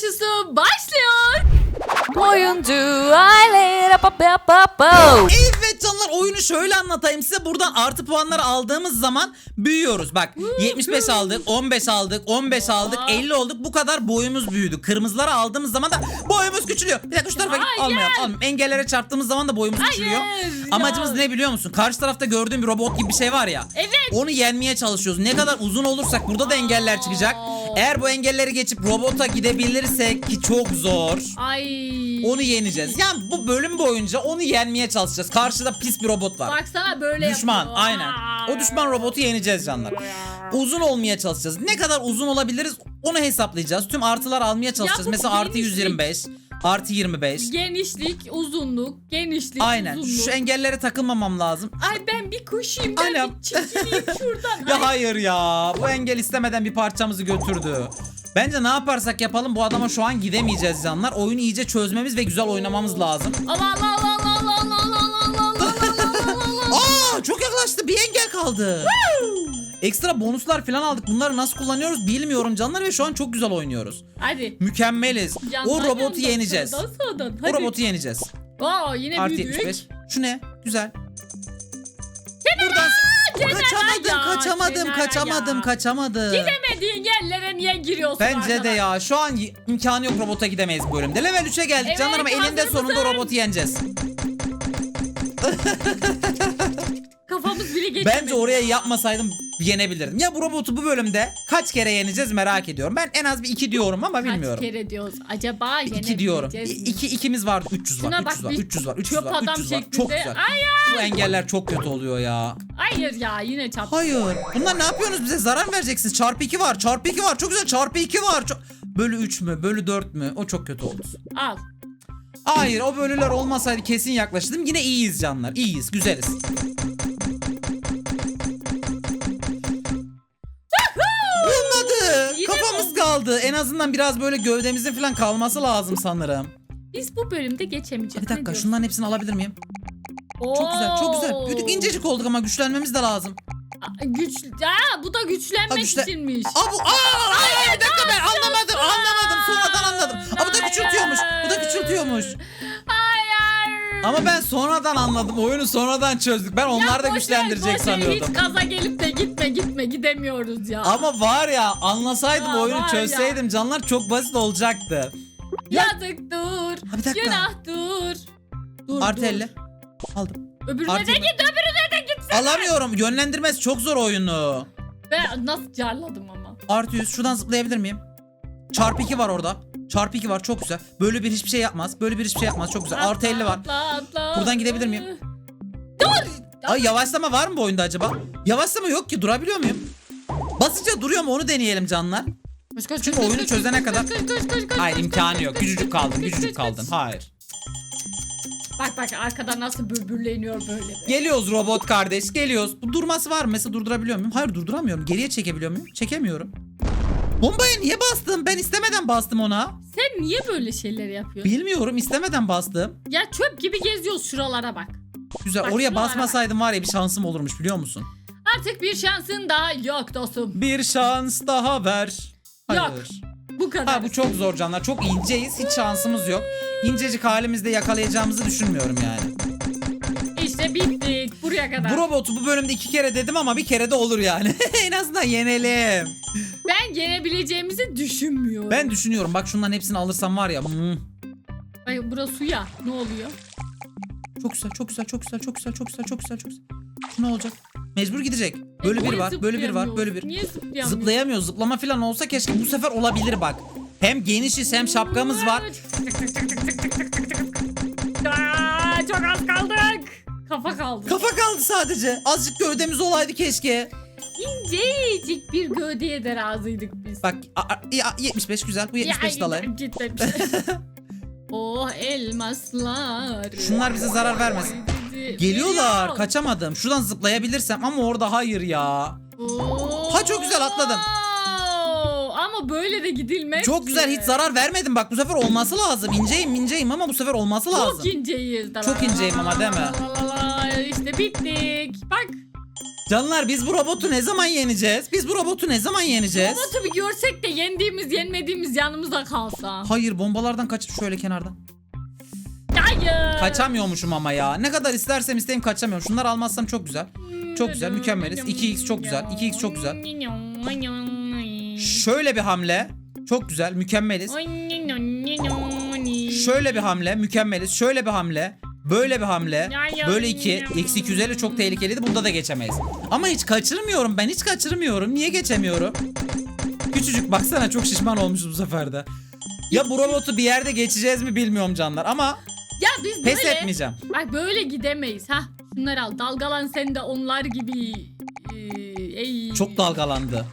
koşusu başlıyor. Oyuncu aile pa pa pa pa. Evet oyunu şöyle anlatayım size. Buradan artı puanları aldığımız zaman büyüyoruz. Bak 75 aldık, 15 aldık, 15 aldık, Aa. 50 olduk. Bu kadar boyumuz büyüdü. Kırmızıları aldığımız zaman da boyumuz küçülüyor. Bir dakika şu tarafa git. Almayalım, almayalım. Engellere çarptığımız zaman da boyumuz küçülüyor. Amacımız ne biliyor musun? Karşı tarafta gördüğün bir robot gibi bir şey var ya. Evet. Onu yenmeye çalışıyoruz. Ne kadar uzun olursak burada da engeller çıkacak. Eğer bu engelleri geçip robota gidebilirsek ki çok zor. Ay. Onu yeneceğiz. Yani bu bölüm boyunca onu yenmeye çalışacağız. Karşıda pis bir robot var. Baksana böyle düşman yapıyor. aynen. O düşman robotu yeneceğiz canlar. Uzun olmaya çalışacağız. Ne kadar uzun olabiliriz onu hesaplayacağız. Tüm artılar almaya çalışacağız. bu Mesela artı genişlik. 125, artı 25. Genişlik, uzunluk, genişlik, Aynen. uzunluk. Şu engellere takılmamam lazım. Ay ben bir koşayım, ben Aynen. bir çekileyim şuradan. Ya Ay, hayır ya. Bu engel istemeden bir parçamızı götürdü. Bence ne yaparsak yapalım bu adama şu an gidemeyeceğiz canlar. Oyunu iyice çözmemiz ve güzel oynamamız lazım. Allah Allah Allah Allah Allah Allah Allah Allah Allah Allah. Aa çok yaklaştı. Bir engel kaldı. Ekstra bonuslar falan aldık. Bunları nasıl kullanıyoruz bilmiyorum canlar ve şu an çok güzel oynuyoruz. Hadi. Mükemmeliz. Yandan, o robotu yeneceğiz. Sağdan, sağdan. O Hadi. robotu yeneceğiz. Aa yine Artı büyüdük. 75. Şu ne? Güzel. Kenara, Buradan kenara kaçamadım, ya, kaçamadım, kenara kaçamadım, kaçamadım. Gidemediğin yerlere niye giriyorsun Bence de arkadaş? ya şu an y- imkanı yok robota gidemeyiz bu bölümde. Level 3'e geldik Evet, canlar ama eninde hazır sonunda mısın? robotu yeneceğiz. Kafamız bile geçmedi. Bence oraya yapmasaydım yenebilirdim. Ya bu robotu bu bölümde kaç kere yeneceğiz merak ediyorum. Ben en az bir 2 diyorum ama Kaç bilmiyorum. kere diyoruz? Acaba 2 diyorum. yenebileceğiz mi? 2 ikimiz vardı. 300 var. Şuna 300 bak, var. bir 300 var. 300 çöp var. adam 300 var. şeklinde. Çok güzel. Hayır. Bu engeller çok kötü oluyor ya. Hayır ya yine çarptı. Hayır. Bunlar ne yapıyorsunuz bize? Zarar vereceksiniz. Çarpı 2 var. Çarpı 2 var. Çok güzel. Çarpı 2 var. Çok... Bölü 3 mü? Bölü 4 mü? O çok kötü oldu. Al. Hayır o bölüler olmasaydı kesin yaklaştım. Yine iyiyiz canlar. İyiyiz. Güzeliz. Mi? kaldı. En azından biraz böyle gövdemizin falan kalması lazım sanırım. Biz bu bölümde geçemeyeceğiz. Bir dakika diyorsun? şunların hepsini alabilir miyim? Çok güzel çok güzel. Oo. Büyüdük incecik olduk ama güçlenmemiz de lazım. Aa, Güç... Aa, bu da güçlenmek Ha, güçlen- içinmiş. Aa bu aa, hayır, bir dakika ben anlamadım anlamadım sonradan anladım. Aa bu da küçültüyormuş. Bu da küçültüyormuş. Ama ben sonradan anladım. Oyunu sonradan çözdük. Ben onlar da boş ver, güçlendirecek boş ver. sanıyordum. Hiç gaza gelip de gitme gitme gidemiyoruz ya. Ama var ya anlasaydım Ya oyunu var çözseydim canlar çok basit olacaktı. Yazık dur. Ha, bir dakika. Günah dur. Dur Artı dur. 50. Aldım. Öbürüne de git öbürüne de git. Alamıyorum. Yönlendirmesi çok zor oyunu. Ben nasıl carladım ama. Artı 100. Şuradan zıplayabilir miyim? Çarpı 2 var orada. Çarpı 2 var çok güzel. Böyle bir hiçbir şey yapmaz. Böyle bir hiçbir şey yapmaz. Çok güzel. Artı 50 var. Atla, atla. Buradan gidebilir miyim? Ay yavaşlama var mı bu oyunda acaba? Yavaşlama yok ki. Durabiliyor muyum? Basınca duruyor mu onu deneyelim canlar. Koş, koş, Çünkü koş, oyunu koş, çözene koş, kadar- koş, koş, koş, koş, Hayır koş, imkanı koş, yok. koş, Küçücük koş, kaldın. koş, koş. kaldın. Hayır. Bak bak arkada nasıl böbürleniyor böyle. be. Geliyoruz robot kardeş. Geliyoruz. Bu durması var mı? Mesela durdurabiliyor muyum? Hayır durduramıyorum. Geriye çekebiliyor muyum? Çekemiyorum. Bombaya niye bastım? Ben istemeden bastım ona. Sen niye böyle şeyler yapıyorsun? Bilmiyorum istemeden bastım. Ya çöp gibi geziyoruz şuralara bak. Güzel. Bak, Oraya şuralara basmasaydım var ya bir şansım olurmuş biliyor musun? Artık bir şansın daha yok dostum. Bir şans daha ver. Hayır. Yok. Bu kadar. Ha bu çok zor canlar. Çok inceyiz. Hiç şansımız yok. İncecik halimizde yakalayacağımızı düşünmüyorum yani. İşte bittik buraya kadar. Bu robotu bu bölümde iki kere dedim ama bir kere de olur yani. en azından yenelim. Ben yenebileceğimizi düşünmüyorum. Ben düşünüyorum. Bak şunların hepsini alırsam var ya. hmm, Ay burası suya. Ne oluyor? Çok güzel, çok güzel, çok güzel, çok güzel, çok güzel, çok güzel, çok güzel. Şu ne olacak? Mecbur gidecek. Böyle E, bir niye var, böyle bir var, böyle bir. Niye zıplayamıyoruz? Zıplayamıyor. Zıplama falan olsa keşke bu sefer olabilir bak. Hem genişiz hem şapkamız var. Aa, çok az kaldık. Kafa kaldı. Kafa kaldı sadece. Azıcık gövdemiz olaydı keşke. İncecik bir gövdeye de razıydık biz. Bak a- a- ya, 75 güzel. Bu 75 Ya, de alayım. Gitmemiş. oh elmaslar. Şunlar bize zarar vermesin. Geliyorlar. Geliyor. Kaçamadım. Şuradan zıplayabilirsem ama orada hayır ya. Oo. Ha, çok güzel atladım. Ama böyle de gidilmez. Çok güzel hiç zarar vermedim. Bak bu sefer olması lazım. İnceyim inceyim ama bu sefer olması lazım. Çok inceyiz. Çok inceyim ama değil mi? İşte bittik. Bak Canlar biz bu robotu ne zaman yeneceğiz? Biz bu robotu ne zaman yeneceğiz? Robotu bir görsek de yendiğimiz yenmediğimiz yanımızda kalsa. Hayır bombalardan kaç şöyle kenardan. Hayır. Kaçamıyormuşum ama ya. Ne kadar istersem isteyeyim kaçamıyorum. Şunları almazsam çok güzel. Çok güzel, mükemmeliz. 2x çok güzel, 2x çok güzel. Şöyle bir hamle. Çok güzel, mükemmeliz. Şöyle bir hamle, mükemmeliz. Şöyle bir hamle. Böyle bir hamle. Böyle iki. Eksi 250 çok tehlikeliydi. Bunda da geçemeyiz. Ama hiç kaçırmıyorum. Ben hiç kaçırmıyorum. Niye geçemiyorum? Küçücük baksana çok şişman olmuşuz bu sefer de. Ya bu robotu bir yerde geçeceğiz mi bilmiyorum canlar ama Ya biz pes böyle etmeyeceğim. bak böyle gidemeyiz ha. Şunları al. Dalgalan sen de onlar gibi. Ee, ey. Çok dalgalandı.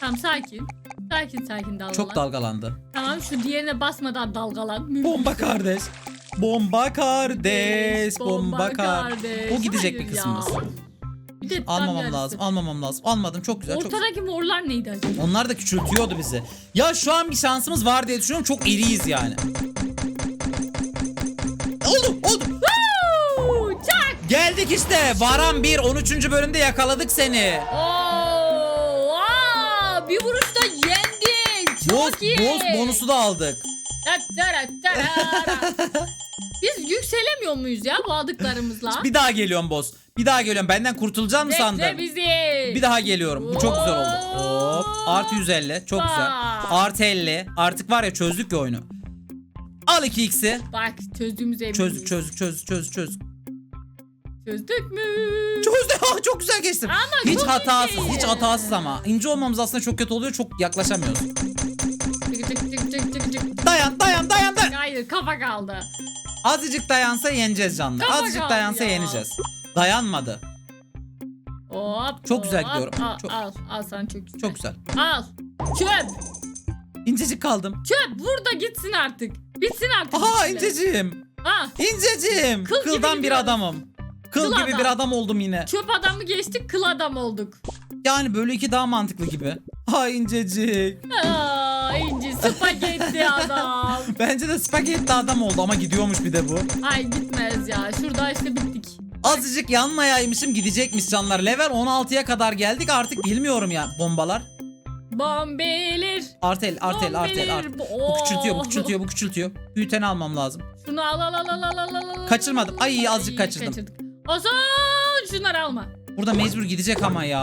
Tamam sakin. Sakin sakin dalgalan. Çok dalgalandı. Tamam şu diğerine basmadan dalgalan. Mümkün. Bomba kardeş. Bomba kardeş. Bomba kardeş. O gidecek Hayır bir kısmımız. ya. Bir de tam Almamam yarısı. lazım. Almamam lazım. Almadım. Çok güzel. Çok. Ortadaki morlar neydi acaba? Onlar da küçültüyordu bizi. Ya şu an bir şansımız var diye düşünüyorum. Çok iriyiz yani. Oldu. Oldu. Woo! Çak! Geldik işte. Varan 1. 13. bölümde yakaladık seni. Oo! Aa! Bir vuruşta yendik. Çok Boss, iyi. boss bonusu da aldık. Biz yükselemiyor muyuz ya bu aldıklarımızla? Bir daha geliyorum boss. Bir daha geliyorum. Benden kurtulacağım mı Bekle sandın? bizi. Bir daha geliyorum. Bu çok güzel oldu. Hop. Artı 150. Çok güzel. Artı 50. Artık var ya çözdük ya oyunu. Al 2x'i. Bak çözdüğümüz ev. Çözdük çözdük çözdük çözdük çözdük. Çözdük mü? Çözdük. Ah, çok güzel geçtim. Ama hiç çok hatasız. Hiç hatasız ama. İnce olmamız aslında çok kötü oluyor. Çok yaklaşamıyoruz. Dayan dayan dayan dayan. Hayır kafa kaldı. Azıcık dayansa yeneceğiz canlar. Kafa Azıcık kaldı dayansa ya. yeneceğiz. Dayanmadı. Hop. Çok güzel hop. gidiyorum. Al, Çok- al al sana çok güzel. Çok güzel. Al. Çöp. İncecik kaldım. Çöp vur da gitsin artık. Bitsin artık. Aha bitsin. inceciğim. Ha. İnceciğim. Kıl gibi Kıldan bir gidiyoruz. adamım. Kıl, Kıl gibi adam. bir adam oldum yine. Çöp adamı geçtik kıl adam olduk. Yani böyle iki daha mantıklı gibi. Ha incecik. Aa, inci spagetti adam. Bence de spagetti adam oldu ama gidiyormuş bir de bu. Ay gitmez ya. Şurada işte bittik. Azıcık yanmayaymışım gidecekmiş canlar. Level 16'ya kadar geldik artık bilmiyorum ya bombalar. Bombelir. Artel artel artel artel. Bu Bu küçültüyor bu küçültüyor bu küçültüyor. Büyüteni almam lazım. Şunu al al al al al al al. Kaçırmadım. Ay, azıcık kaçırdım. Kaçırdık. Olsun şunları alma. Burada mecbur gidecek ama ya.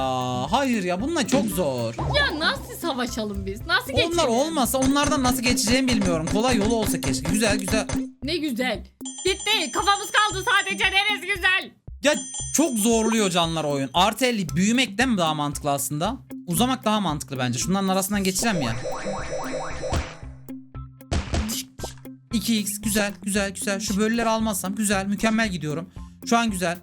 Hayır ya bununla çok zor. Ya nasıl savaşalım biz? Nasıl geçelim? Onlar olmasa onlardan nasıl geçeceğimi bilmiyorum. Kolay yolu olsa keşke. Güzel güzel. Ne güzel. Gitti. Kafamız kaldı sadece. Neresi güzel? Ya çok zorluyor canlar oyun. Artı 50 büyümek de mi daha mantıklı aslında? Uzamak daha mantıklı bence. Şunların arasından geçeceğim ya. 2x güzel güzel güzel. Şu bölüleri almazsam güzel mükemmel gidiyorum. Şu an güzel.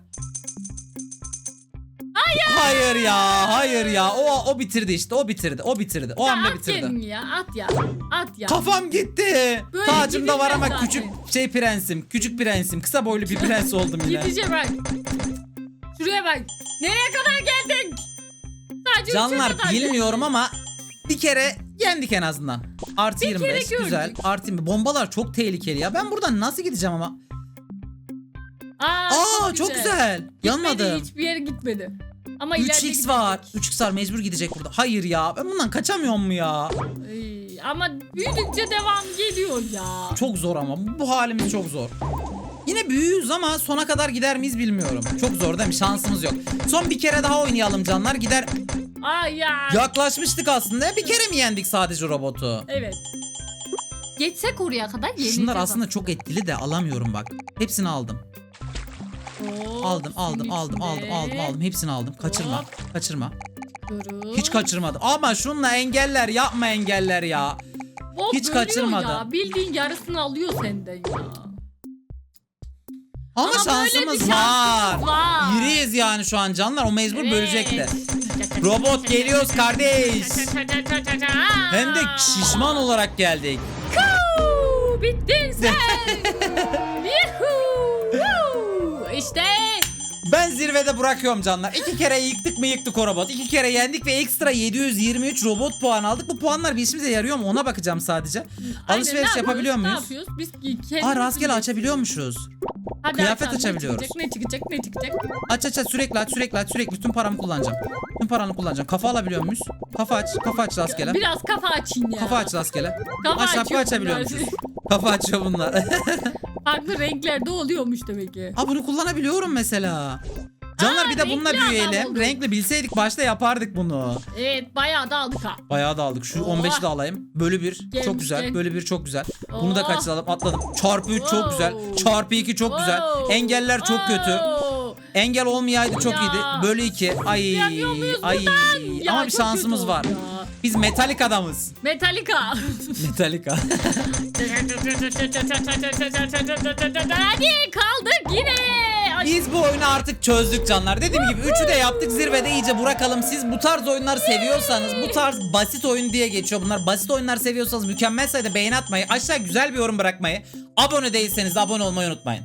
Hayır. Ya hayır ya. O o bitirdi işte o bitirdi o bitirdi. O hamle at bitirdi. kendini ya. At ya. At ya. Kafam gitti. Böyle Tacımda var ama zaten. küçük şey prensim. Küçük prensim. Kısa boylu bir prens oldum yine. Gidişe bak. Şuraya bak. Nereye kadar geldik? Sadece üçe Canlar kadar bilmiyorum ama bir kere yendik en azından. Artı Bir 25 kere gördük. güzel. Artı 20. Bombalar çok tehlikeli ya. Ben buradan nasıl gideceğim ama? Aa, Aa çok güzel. Gitmedi, Yanmadım. hiçbir yere gitmedi. Ama ileride 3x var. gidecek. 3x var mecbur gidecek burada. Hayır ya. Ben bundan kaçamıyor mu ya? Ay, ama büyüdükçe devam geliyor ya. Çok zor ama. Bu halimiz çok zor. Yine büyüğüz ama sona kadar gider miyiz bilmiyorum. Çok zor değil mi? Şansımız yok. Son bir kere daha oynayalım canlar. Gider. Ay ya. Yaklaşmıştık aslında. Bir kere mi yendik sadece robotu? Evet. Geçsek oraya kadar yeneceğiz. Şunlar aslında çok etkili de alamıyorum bak. Hepsini aldım. Hop, Aldım, aldım, aldım, aldım, aldım, aldım. Hepsini aldım. Kaçırma, Hop. kaçırma. Durun. Hiç kaçırmadım. Ama şunla engeller, yapma engeller ya. Hop, hiç bölüyor kaçırmadı. Ya. Bildiğin yarısını alıyor senden ya. Ama, Ama şansımız var. var. Yürüyüz yani şu an canlar. O mecbur Evet. bölecek de. Robot geliyoruz kardeş. Hem de şişman olarak geldik. Kuu, Bittin sen. İşte Ben zirvede bırakıyorum canlar. İki kere yıktık mı yıktık o robot. İki kere yendik ve ekstra 723 robot puan aldık. Bu puanlar bir işimize yarıyor mu ona bakacağım sadece. Aynen, Alışveriş ne yapabiliyor muyuz? Ne yapıyoruz? Biz kendimiz Aa rastgele açabiliyormuşuz. Hadi Kıyafet açalım. açabiliyoruz. Ne çıkacak, ne çıkacak, ne çıkacak? Aç aç aç sürekli aç sürekli aç sürekli tüm paramı kullanacağım. Tüm paranı kullanacağım. Kafa alabiliyor muyuz? Kafa aç. Kafa aç rastgele. Biraz kafa açın ya. Kafa aç rastgele. Kafa Aç şapka açabiliyor musunuz? Kafa açıyor bunlar. Farklı renklerde oluyormuş demek ki. Ha bunu kullanabiliyorum mesela. Canlar Aa, bir de bununla renkli adam büyüyelim. olduk. Renkli bilseydik başta yapardık bunu. Evet bayağı da aldık ha. Bayağı da aldık. Şu Oh. 15'i de alayım. Bölü 1 çok Gelmiş, güzel. gel. Bölü 1 çok güzel. Bunu da Oh. kaçıralım atladım. Çarpı 3 çok güzel. Wow. Çarpı 2 çok güzel. Engeller çok kötü. Oo. Engel olmayaydı çok Ya. iyiydi. Bölü 2. Ay. Muyuz Ay. buradan? Ya, Ama bir çok şansımız var. ya. Biz metalik adamız. Metallica. Metalika. Hadi kaldık yine. Ay, Biz bu oyunu artık çözdük canlar. Dediğim gibi üçü de yaptık zirvede iyice bırakalım. Siz bu tarz oyunlar seviyorsanız bu tarz basit oyun diye geçiyor bunlar. Basit oyunlar seviyorsanız mükemmel sayıda beğeni atmayı, aşağı güzel bir yorum bırakmayı, abone değilseniz de abone olmayı unutmayın.